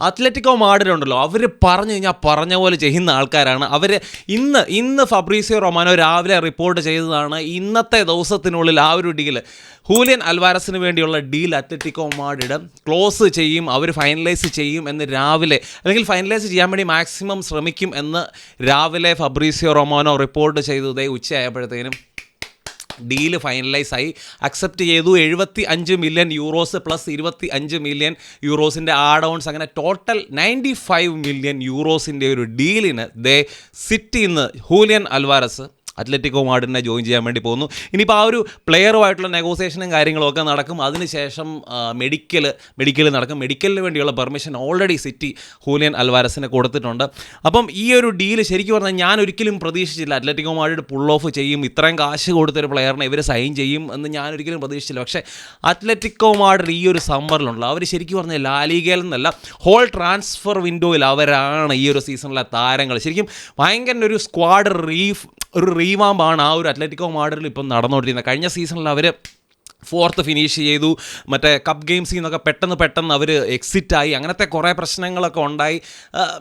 Atletico മാഡലുണ്ടല്ലോ അവർ പറഞ്ഞു കഴിഞ്ഞാൽ പറഞ്ഞ പോലെ ചെയ്യുന്ന ആൾക്കാരാണ്. അവർ ഇന്ന് ഇന്ന് ഫബ്രീസിയോ റൊമാനോ രാവിലെ റിപ്പോർട്ട് ചെയ്തതാണ് ഇന്നത്തെ ദിവസത്തിനുള്ളിൽ ആ ഒരു ഡീൽ ഹൂലിയൻ അൽവാരസിന് വേണ്ടിയുള്ള ഡീൽ അത്ലറ്റിക്കോ മാഡിഡ് ക്ലോസ് ചെയ്യും അവർ ഫൈനലൈസ് ചെയ്യും എന്ന് രാവിലെ അല്ലെങ്കിൽ ഫൈനലൈസ് ചെയ്യാൻ വേണ്ടി മാക്സിമം ശ്രമിക്കും എന്ന് രാവിലെ ഫബ്രീസിയോ റൊമാനോ റിപ്പോർട്ട് ചെയ്തതേ ഉച്ചയായപ്പോഴത്തേനും ഡീൽ ഫൈനലൈസ് ആയി. അക്സെപ്റ്റ് ചെയ്തു. എഴുപത്തി അഞ്ച് മില്യൺ യൂറോസ് പ്ലസ് ഇരുപത്തി അഞ്ച് മില്യൺ യൂറോസിന്റെ ആഡ് ഓൺസ് അങ്ങനെ ടോട്ടൽ നയന്റി ഫൈവ് മില്യൺ യൂറോസിന്റെ ഒരു ഡീലിന് ദേ സിറ്റിന്ന് ഹൂലിയൻ അൽവാരസ് അത്ലറ്റിക്കോ മാഡിനെ ജോയിൻ ചെയ്യാൻ വേണ്ടി പോകുന്നു. ഇനിയിപ്പോൾ ആ ഒരു പ്ലെയറുമായിട്ടുള്ള നെഗോസിയേഷനും കാര്യങ്ങളും ഒക്കെ നടക്കും. അതിനുശേഷം മെഡിക്കൽ മെഡിക്കൽ നടക്കും. മെഡിക്കലിന് വേണ്ടിയുള്ള പെർമിഷൻ ഓൾറെഡി സിറ്റി ഹൂലിയൻ അൽവാരസിന് കൊടുത്തിട്ടുണ്ട്. അപ്പം ഈ ഒരു ഡീൽ ശരിക്കും പറഞ്ഞാൽ ഞാൻ ഒരിക്കലും പ്രതീക്ഷിച്ചില്ല അത്ലറ്റിക്കോ മാഡിഡ് പുൾ ഓഫ് ചെയ്യും ഇത്രയും കാശ് കൊടുത്തൊരു പ്ലെയറിനെ ഇവർ സൈൻ ചെയ്യും എന്ന് ഞാൻ ഒരിക്കലും പ്രതീക്ഷിച്ചില്ല. പക്ഷേ അത്ലറ്റിക്കോ മാഡിഡ് ഈ ഒരു സമ്മറിലുണ്ടല്ലോ അവർ ശരിക്കും പറഞ്ഞാൽ ലാലികയിൽ നിന്നല്ല ഹോൾ ട്രാൻസ്ഫർ വിൻഡോയിൽ അവരാണ് ഈ ഒരു സീസണിലെ താരങ്ങൾ. ശരിക്കും ഭയങ്കര ഒരു സ്ക്വാഡ് റീഫ് ഒരു റീവാമ്പാണ് ആ ഒരു അത്ലറ്റിക്കോ മാഡറിൽ ഇപ്പം നടന്നുകൊണ്ടിരുന്നത് കഴിഞ്ഞ സീസണിൽ അവർ ഫോർത്ത് ഫിനിഷ് ചെയ്തു. മറ്റേ കപ്പ് ഗെയിംസിൽ നിന്നൊക്കെ പെട്ടെന്ന് പെട്ടെന്ന് അവർ എക്സിറ്റ് ആയി. അങ്ങനത്തെ കുറേ പ്രശ്നങ്ങളൊക്കെ ഉണ്ടായി.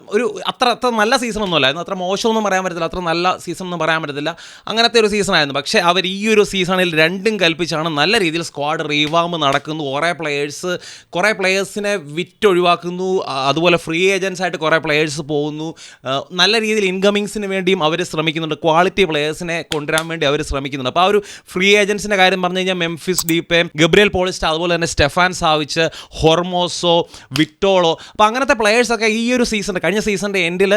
ഒരു അത്ര അത്ര നല്ല സീസണൊന്നും അല്ലായിരുന്നു. അത്ര മോശമൊന്നും പറയാൻ പറ്റത്തില്ല. അത്ര നല്ല സീസൺ ഒന്നും പറയാൻ പറ്റത്തില്ല. അങ്ങനത്തെ ഒരു സീസണായിരുന്നു പക്ഷേ അവർ ഈ ഒരു സീസണിൽ രണ്ടും കൽപ്പിച്ചാണ് നല്ല രീതിയിൽ സ്ക്വാഡ് റീവാമ്പ് നടക്കുന്നു. കുറേ പ്ലെയേഴ്സ് കുറേ പ്ലെയേഴ്സിനെ വിറ്റൊഴിവാക്കുന്നു. അതുപോലെ ഫ്രീ ഏജൻസ് ആയിട്ട് കുറേ പ്ലെയേഴ്സ് പോകുന്നു. നല്ല രീതിയിൽ ഇൻകമിങ്സിന് വേണ്ടിയും അവർ ശ്രമിക്കുന്നുണ്ട്. ക്വാളിറ്റി പ്ലെയേഴ്സിനെ കൊണ്ടുവരാൻ വേണ്ടി അവർ ശ്രമിക്കുന്നുണ്ട്. അപ്പോൾ ആ ഒരു ഫ്രീ ഏജൻസിന്റെ കാര്യം പറഞ്ഞു കഴിഞ്ഞാൽ മെംഫിസ് ഡീപ്പെ ഗബ്രിയൽ പോളിസ്റ്റ് അതുപോലെ തന്നെ സ്റ്റെഫാൻ സാവിച്ച് ഹൊർമോസോ വിക്ടോളോ. അപ്പോൾ അങ്ങനത്തെ പ്ലെയേഴ്സൊക്കെ ഈ ഒരു സീസൺ കഴിഞ്ഞ സീസണിന്റെ എൻഡിൽ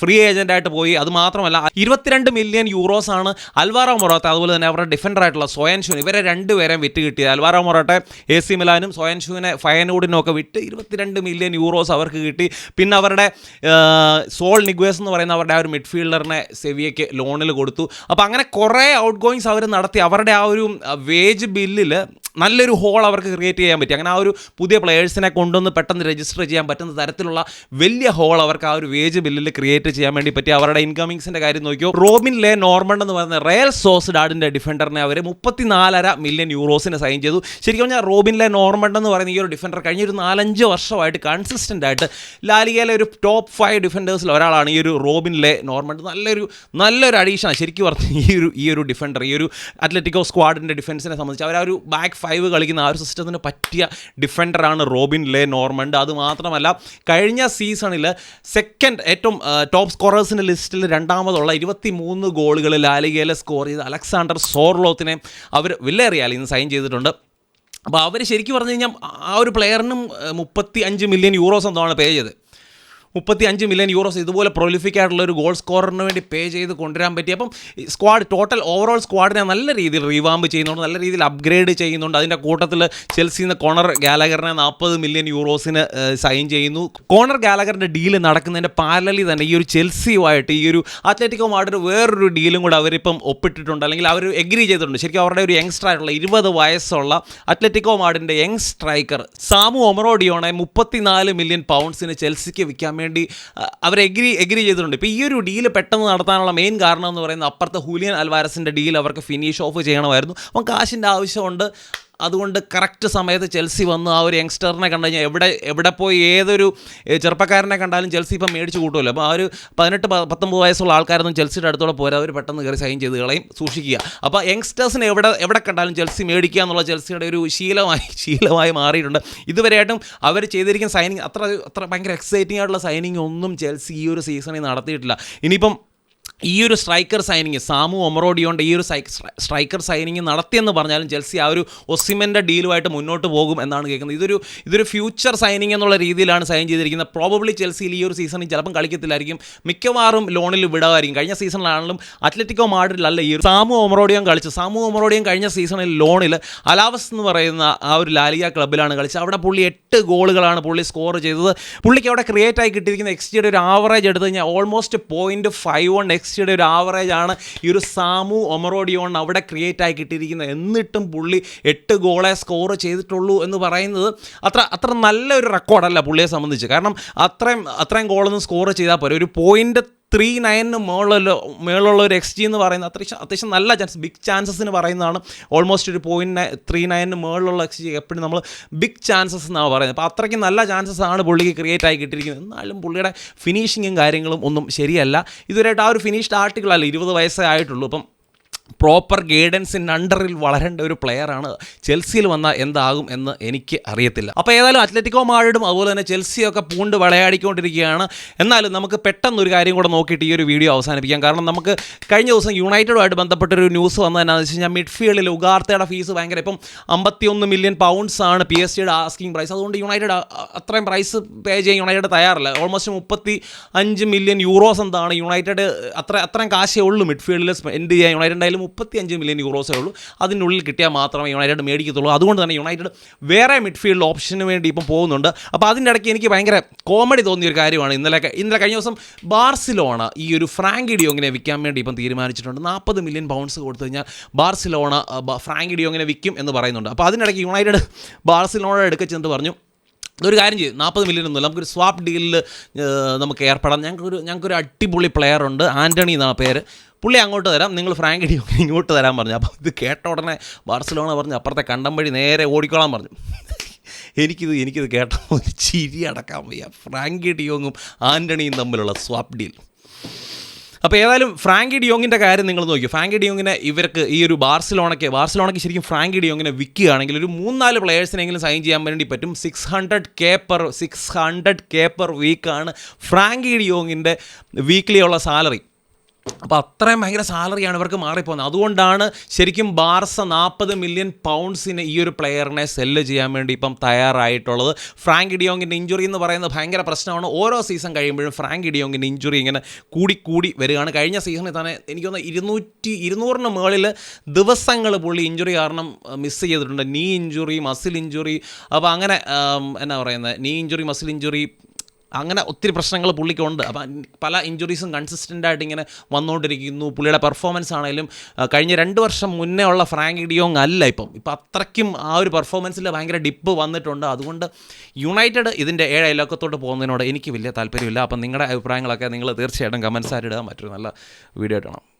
ഫ്രീ ഏജന്റായിട്ട് പോയി. അത് മാത്രമല്ല ഇരുപത്തിരണ്ട് മില്യൺ യൂറോസ് ആണ് അൽവാറോ മൊറോട്ട അതുപോലെ തന്നെ അവരുടെ ഡിഫൻഡർ ആയിട്ടുള്ള സോയൻ ഷൂൻ ഇവരെ രണ്ടുപേരെയും വിറ്റ് കിട്ടിയത്. അൽവാറോ മൊറോട്ടെ എ സി മിലാനും സോയൻ ഷൂവിനെ ഫയനോഡിനും ഒക്കെ വിറ്റ് ഇരുപത്തിരണ്ട് മില്യൺ യൂറോസ് അവർക്ക് കിട്ടി. പിന്നെ അവരുടെ സോൾ നിഗ്വേസ് എന്ന് പറയുന്ന അവരുടെ ആ ഒരു മിഡ്ഫീൽഡറിനെ സെവിയയ്ക്ക് ലോണിൽ കൊടുത്തു. അപ്പോൾ അങ്ങനെ കുറേ ഔട്ട് ഗോയിങ്സ് അവർ നടത്തി. അവരുടെ ആ ഒരു വേജ് ബില്ലിൽ നല്ലൊരു ഹോൾ അവർക്ക് ക്രിയേറ്റ് ചെയ്യാൻ പറ്റി. അങ്ങനെ ആ ഒരു പുതിയ പ്ലെയേഴ്സിനെ കൊണ്ടുവന്ന് പെട്ടെന്ന് രജിസ്റ്റർ ചെയ്യാൻ പറ്റുന്ന തരത്തിലുള്ള വലിയ ഹോൾ അവർക്ക് ആ ഒരു വേജ് ബില്ലിൽ ക്രിയേറ്റ് ചെയ്യാൻ വേണ്ടി പറ്റി. അവരുടെ ഇൻകമിങ്സിന്റെ കാര്യം നോക്കിയോ? റോബിൻ ലേ നോർമൺ എന്ന് പറയുന്ന റയൽ സോസ് ഡാഡിന്റെ ഡിഫൻഡറിനെ അവർ മുപ്പത്തിനാലര മില്യൺ യൂറോസിന് സൈൻ ചെയ്തു. ശരിക്കും പറഞ്ഞാൽ റോബിൻ ലേ നോർമൺ എന്ന് പറയുന്ന ഈ ഒരു ഡിഫൻഡർ കഴിഞ്ഞ ഒരു നാലഞ്ച് വർഷമായിട്ട് കൺസിസ്റ്റന്റ് ആയിട്ട് ലാലികയിലെ ഒരു ടോപ്പ് ഫൈവ് ഡിഫൻഡേഴ്സിൽ ഒരാളാണ് ഈ ഒരു റോബിൻ ലേ നോർമൺ. നല്ലൊരു നല്ലൊരു അഡീഷനാണ് ശരിക്കും പറഞ്ഞാൽ ഈ ഒരു ഈ ഒരു ഡിഫൻഡർ ഈ ഒരു അത്ലറ്റിക്കോ സ്ക്വാഡിന്റെ ഡിഫൻസിനെ സംബന്ധിച്ച് അവർ ആ ഒരു ബാക്ക് ഫൈവ് കളിക്കുന്ന ആ ഒരു സിസ്റ്റത്തിന് പറ്റിയ ഡിഫൻഡറാണ് റോബിൻ ലേ നോർമണ്ട് അത് മാത്രമല്ല കഴിഞ്ഞ സീസണിൽ സെക്കൻഡ് ഏറ്റവും ടോപ്പ് സ്കോറേഴ്സിന്റെ ലിസ്റ്റിൽ രണ്ടാമതുള്ള ഇരുപത്തി മൂന്ന് ഗോളുകൾ ലാലികയിലെ സ്കോർ ചെയ്ത അലക്സാണ്ടർ സോർലോത്തിനെ അവർ വില്ലേറിയാൽ ഇന്ന് സൈൻ ചെയ്തിട്ടുണ്ട്. അപ്പോൾ അവർ ശരിക്കും പറഞ്ഞു കഴിഞ്ഞാൽ ആ ഒരു പ്ലെയറിനും മുപ്പത്തി അഞ്ച് മില്യൺ യൂറോസ് എന്താണ് പേ ചെയ്തത്? മുപ്പത്തി അഞ്ച് മില്യൺ യൂറോസ് ഇതുപോലെ പ്രൊലിഫിക് ആയിട്ടുള്ള ഒരു ഗോൾ സ്കോറിന് വേണ്ടി പേ ചെയ്ത് കൊണ്ടുവരാൻ പറ്റി. അപ്പം സ്ക്വാഡ് ടോട്ടൽ ഓവറോൾ സ്ക്വാഡിനെ നല്ല രീതിയിൽ റീവാമ്പ് ചെയ്യുന്നുണ്ട് നല്ല രീതിയിൽ അപ്ഗ്രേഡ് ചെയ്യുന്നുണ്ട്. അതിന്റെ കൂട്ടത്തിൽ ചെൽസിന്ന് കോണർ ഗാലഗറിനെ നാൽപ്പത് മില്യൺ യൂറോസിന് സൈൻ ചെയ്യുന്നു. കോണർ ഗാലഗറിന്റെ ഡീൽ നടക്കുന്നതിന്റെ പാരലി തന്നെ ഈ ഒരു ചെൽസിയുമായിട്ട് ഈ ഒരു അത്ലറ്റിക്കോ മാഡ്രിഡ് വേറൊരു ഡീലും കൂടെ അവരിപ്പം ഒപ്പിട്ടിട്ടുണ്ട്. അല്ലെങ്കിൽ അവർ എഗ്രി ചെയ്തിട്ടുണ്ട്. ശരിക്കും അവരുടെ ഒരു യങ്സ്റ്റർ ആയിട്ടുള്ള ഇരുപത് വയസ്സുള്ള അത്ലറ്റിക്കോ മാഡിന്റെ യങ് സ്ട്രൈക്കർ സാമു ഒമറോഡിയോണെ മുപ്പത്തിനാല് മില്യൺ പൗണ്ട്സിന് ചെൽസിക്ക് വിൽക്കാൻ വേണ്ടി അവർ എഗ്രി എഗ്രി ചെയ്തിട്ടുണ്ട്. ഇപ്പോൾ ഈ ഒരു ഡീൽ പെട്ടെന്ന് നടത്താനുള്ള മെയിൻ കാരണം എന്ന് പറയുന്നത് അപ്പുറത്തെ ഹൂലിയൻ അൽവാരസിന്റെ ഡീൽ അവർക്ക് ഫിനിഷ് ഓഫ് ചെയ്യണമായിരുന്നു. അപ്പം കാശിന്റെ ആവശ്യമുണ്ട്. അതുകൊണ്ട് കറക്റ്റ് സമയത്ത് ചെൽസി വന്ന് ആ ഒരു യങ്സ്റ്ററിനെ കണ്ടു കഴിഞ്ഞാൽ എവിടെ എവിടെ പോയി ഏതൊരു ചെറുപ്പക്കാരനെ കണ്ടാലും ചെൽസി ഇപ്പം മേടിച്ച് കൂട്ടുമല്ലോ അപ്പോൾ ആ ഒരു പതിനെട്ട് പത്തൊമ്പത് വയസ്സുള്ള ആൾക്കാരൊന്നും ചെൽസിയുടെ അടുത്തോടെ പോരാ അവർ പെട്ടെന്ന് കയറി സൈൻ ചെയ്ത് കളയും സൂക്ഷിക്കുക. അപ്പോൾ യങ്സ്റ്റേഴ്സിനെ എവിടെ എവിടെ കണ്ടാലും ചെൽസി മേടിക്കുക എന്നുള്ള ചെൽസിയുടെ ഒരു ശീലമായി ശീലമായി മാറിയിട്ടുണ്ട്. ഇതുവരെയായിട്ടും അവർ ചെയ്തിരിക്കുന്ന സൈനിങ് അത്ര അത്ര ഭയങ്കര എക്സൈറ്റിംഗ് ആയിട്ടുള്ള സൈനിങ് ഒന്നും ചെൽസി ഈ ഒരു സീസണിൽ നടത്തിയിട്ടില്ല. ഇനിയിപ്പം ഈ ഒരു സ്ട്രൈക്കർ സൈനിങ് സാമു ഒമറോഡിയോണ്ട് ഈ ഒരു സ്ട്രൈക്കർ സൈനിങ് നടത്തിയെന്ന് പറഞ്ഞാലും ചെൽസി ആ ഒരു ഒസിമെന്റെ ഡീലുമായിട്ട് മുന്നോട്ട് പോകും എന്നാണ് കേൾക്കുന്നത്. ഇതൊരു ഇതൊരു ഫ്യൂച്ചർ സൈനിങ് എന്നുള്ള രീതിയിലാണ് സൈൻ ചെയ്തിരിക്കുന്നത്. പ്രോബബ്ലി ചെൽസിയിൽ ഈ ഒരു സീസണിൽ ചിലപ്പം കളിക്കത്തില്ലായിരിക്കും. മിക്കവാറും ലോണിൽ വിടാമായിരിക്കും കഴിഞ്ഞ സീസണിലാണെങ്കിലും അത്ലറ്റിക്കോ മാഡ്രിഡിലല്ല ഈ സാമു ഒമറോഡിയം കളിച്ചു. സാമു ഒമറോഡിയം കഴിഞ്ഞ സീസണിൽ ലോണിൽ അലാവസ് എന്ന് പറയുന്ന ആ ഒരു ലാലിയ ക്ലബിലാണ് കളിച്ചത്. അവിടെ പുള്ളി എട്ട് ഗോളുകളാണ് പുള്ളി സ്കോർ ചെയ്തത്. പുള്ളിക്ക് അവിടെ ക്രിയേറ്റ് ആയി കിട്ടിയിരിക്കുന്ന എക്സ് ജിയുടെ ഒരു ആവറേജ് എടുത്ത് കഴിഞ്ഞാൽ ഓൾമോസ്റ്റ് പോയിന്റ് ഫൈവ് വൺ എക്സ് ജിയുടെ ഒരു ആവറേജ് ആണ് ഈ ഒരു സാമു ഒമറോഡിയോൺ അവിടെ ക്രിയേറ്റ് ആയി കിട്ടിയിരിക്കുന്നത്. എന്നിട്ടും പുള്ളി എട്ട് ഗോളെ സ്കോർ ചെയ്തിട്ടുള്ളൂ എന്ന് പറയുന്നത് അത്ര അത്ര നല്ലൊരു റെക്കോർഡല്ല പുള്ളിയെ സംബന്ധിച്ച്. കാരണം അത്രയും അത്രയും ഗോളൊന്നും സ്കോർ ചെയ്താൽ പോരെ. ഒരു പോയിന്റ് ത്രീ നയനിന് മുകളിലുള്ള മുകളിലുള്ള ഒരു എക്സ് ജി എന്ന് പറയുന്നത് അത്യാവശ്യം അത്യാവശ്യം നല്ല ചാൻസ് ബിഗ് ചാൻസസിന് പറയുന്നതാണ്. ഓൾമോസ്റ്റ് ഒരു പോയിന്റ് ത്രീ നയനിന് മുകളിലുള്ള എക്സ് ജി എപ്പോഴും നമ്മൾ ബിഗ് ചാൻസസ് എന്നാണ് പറയുന്നത്. അപ്പോൾ അത്രയ്ക്ക് നല്ല ചാൻസസ് ആണ് പുള്ളിക്ക് ക്രിയേറ്റ് ആയി കിട്ടിയിരിക്കുന്നത്. എന്നാലും പുള്ളിയുടെ ഫിനിഷിങ്ങും കാര്യങ്ങളും ഒന്നും ശരിയല്ല. ഇതുവരെയായിട്ട് ആ ഒരു ഫിനിഷ്ഡ് ആർട്ടിക്കിൾ അല്ല ഇരുപത് വയസ്സേ ആയിട്ടുള്ളൂ. അപ്പം പ്രോപ്പർ ഗൈഡൻസിന്റെ അണ്ടറിൽ വളരേണ്ട ഒരു പ്ലെയറാണ് ചെൽസിയിൽ വന്നാൽ എന്താകും എന്ന് എനിക്ക് അറിയത്തില്ല. അപ്പോൾ ഏതായാലും അത്ലറ്റിക്കോ മാഡും അതുപോലെ തന്നെ ചെൽസിയൊക്കെ പൂണ്ട് വിളയാടിക്കൊണ്ടിരിക്കുകയാണ്. എന്നാലും നമുക്ക് പെട്ടെന്ന് ഒരു കാര്യം കൂടെ നോക്കിയിട്ട് ഈ ഒരു വീഡിയോ അവസാനിപ്പിക്കാം. കാരണം നമുക്ക് കഴിഞ്ഞ ദിവസം യുണൈറ്റഡുമായിട്ട് ബന്ധപ്പെട്ടൊരു ന്യൂസ് വന്നത് എന്നാന്ന് വെച്ച് കഴിഞ്ഞാൽ മിഡ്ഫീൽഡിൽ ഉഗാർത്തയുടെ ഫീസ് ഭയങ്കര ഇപ്പം അമ്പത്തിയൊന്ന് മില്യൺ പൗണ്ട്സ് ആണ് പി എസ് ജിയുടെ ആസ്കിങ് പ്രൈസ് അതുകൊണ്ട് യുണൈറ്റഡ് അത്രയും പ്രൈസ് പേ ചെയ്യാൻ യുണൈറ്റഡ് തയ്യാറല്ല. ഓൾമോസ്റ്റ് മുപ്പത്തി അഞ്ച് മില്യൺ യൂറോസ് എന്താണ് യുണൈറ്റഡ് അത്ര അത്രയും കാശേ ഉള്ളൂ മിഡ്ഫീൽഡിൽ സ്പെൻഡ് ചെയ്യാൻ. യുണൈറ്റഡ് കയ്യിൽ മുപ്പത്തി അഞ്ച് മില്യൺ യൂറോസേ ഉള്ളൂ അതിനുള്ളിൽ കിട്ടിയാൽ മാത്രമേ യുണൈറ്റഡ് മേടിക്കത്തുള്ളൂ. അതുകൊണ്ട് തന്നെ യുണൈറ്റഡ് വേറെ മിഡ്ഫീൽഡ് ഓപ്ഷന് വേണ്ടി ഇപ്പം പോകുന്നുണ്ട്. അപ്പോൾ അതിന്റെ ഇടയ്ക്ക് എനിക്ക് ഭയങ്കര കോമഡി തോന്നിയ ഒരു കാര്യമാണ് ഇന്നലെ ഇന്നലെ കഴിഞ്ഞ ദിവസം ബാർസിലോണ ഈ ഒരു ഫ്രാങ്കി ഡിയോങ്ങിനെ വിൽക്കാൻ വേണ്ടി ഇപ്പം തീരുമാനിച്ചിട്ടുണ്ട്. നാൽപ്പത് മില്യൺ പൗണ്ട്സ് കൊടുത്തു കഴിഞ്ഞാൽ ബാർസിലോണ ഫ്രാങ്കി ഡിയോങ്ങിനെ വിൽക്കും എന്ന് പറയുന്നുണ്ട്. അപ്പോൾ അതിനിടയ്ക്ക് യുണൈറ്റഡ് ബാർസിലോണ എടുക്ക ചെന്ന് പറഞ്ഞു ഒരു കാര്യം ചെയ്യും. നാൽപ്പത് മില്യൺ ഒന്നുമില്ല നമുക്കൊരു സ്വാപ്പ് ഡീലിൽ നമുക്ക് ഏർപ്പെടാം. ഞങ്ങൾക്കൊരു ഞങ്ങൾക്കൊരു അടിപൊളി പ്ലെയർ ഉണ്ട്. ആന്റണി എന്നാണ് പേര്. പുള്ളി അങ്ങോട്ട് തരാം നിങ്ങൾ ഫ്രാങ്ക് ഡി ഇങ്ങോട്ട് തരാൻ പറഞ്ഞു. അപ്പോൾ ഇത് കേട്ട ഉടനെ ബാർസലോണ പറഞ്ഞു അപ്പുറത്തെ കണ്ടം വഴി നേരെ ഓടിക്കോളാൻ പറഞ്ഞു. എനിക്കിത് എനിക്കിത് കേട്ടപ്പോൾ ഒരു ചിരി അടക്കാൻ വയ്യ. ഫ്രാങ്കി ഡിയോങ്ങും ആന്റണിയും തമ്മിലുള്ള സ്വാപ്പ് ഡീൽ അപ്പോൾ ഏതായാലും ഫ്രാങ്കി ഡിയോങ്ങിന്റെ കാര്യം നിങ്ങൾ നോക്കി ഫ്രാങ്കി ഡിയോങ്ങിനെ ഇവർക്ക് ഈ ഒരു ബാർസിലോണയ്ക്ക് ബാർസിലോണയ്ക്ക് ശരിക്കും ഫ്രാങ്കി ഡിയോങ്ങിനെ വിൽക്കുകയാണെങ്കിൽ ഒരു മൂന്നാൽ പ്ലെയേഴ്സിനെങ്കിലും സൈൻ ചെയ്യാൻ വേണ്ടി പറ്റും. Six hundred K per six hundred K per വീക്കാണ് Frankie ഡിയോങ്ങിന്റെ വീക്കിലിയുള്ള സാലറി അപ്പോൾ അത്രയും ഭയങ്കര സാലറിയാണ് ഇവർക്ക് മാറിപ്പോകുന്നത്. അതുകൊണ്ടാണ് ശരിക്കും ബാർസ നാൽപ്പത് മില്യൺ പൗണ്ട്സിന് ഈ ഒരു പ്ലെയറിനെ സെല്ല് ചെയ്യാൻ വേണ്ടി ഇപ്പം തയ്യാറായിട്ടുള്ളത്. ഫ്രാങ്ക് ഇഡിയോങ്ങിന്റെ ഇഞ്ചുറി എന്ന് പറയുന്നത് ഭയങ്കര പ്രശ്നമാണ്. ഓരോ സീസൺ കഴിയുമ്പോഴും ഫ്രാങ്ക് ഇഡിയോങ്ങിന്റെ ഇഞ്ചുറി ഇങ്ങനെ കൂടി കൂടി വരികയാണ്. കഴിഞ്ഞ സീസണിൽ തന്നെ എനിക്കൊന്ന് ഇരുന്നൂറ്റി ഇരുന്നൂറിന് മുകളിൽ ദിവസങ്ങൾ പുള്ളി ഇഞ്ചുറി കാരണം മിസ് ചെയ്തിട്ടുണ്ട്. നീ ഇഞ്ചുറി മസിൽ ഇഞ്ചുറി അപ്പോൾ അങ്ങനെ എന്നാ പറയുന്നത്? നീ ഇഞ്ചുറി മസിൽ ഇഞ്ചുറി അങ്ങനെ ഒത്തിരി പ്രശ്നങ്ങൾ പുള്ളിക്കുണ്ട്. അപ്പം പല ഇഞ്ചുറീസും കൺസിസ്റ്റന്റ് ആയിട്ട് ഇങ്ങനെ വന്നുകൊണ്ടിരിക്കുന്നു. പുള്ളിയുടെ പെർഫോമൻസ് ആണെങ്കിലും കഴിഞ്ഞ രണ്ട് വർഷം മുന്നേ ഉള്ള ഫ്രാങ്ക് ഡിയോങ് അല്ല ഇപ്പം. ഇപ്പം അത്രയ്ക്കും ആ ഒരു പെർഫോമൻസിൽ ഭയങ്കര ഡിപ്പ് വന്നിട്ടുണ്ട്. അതുകൊണ്ട് യുണൈറ്റഡ് ഇതിന്റെ ഏഴ് അയലോക്കത്തോട്ട് പോകുന്നതിനോട് എനിക്ക് വലിയ താല്പര്യമില്ല. അപ്പം നിങ്ങളുടെ അഭിപ്രായങ്ങളൊക്കെ നിങ്ങൾ തീർച്ചയായിട്ടും കമൻസ് ആയിട്ട് ഇടുക. നല്ല വീഡിയോ ബൈ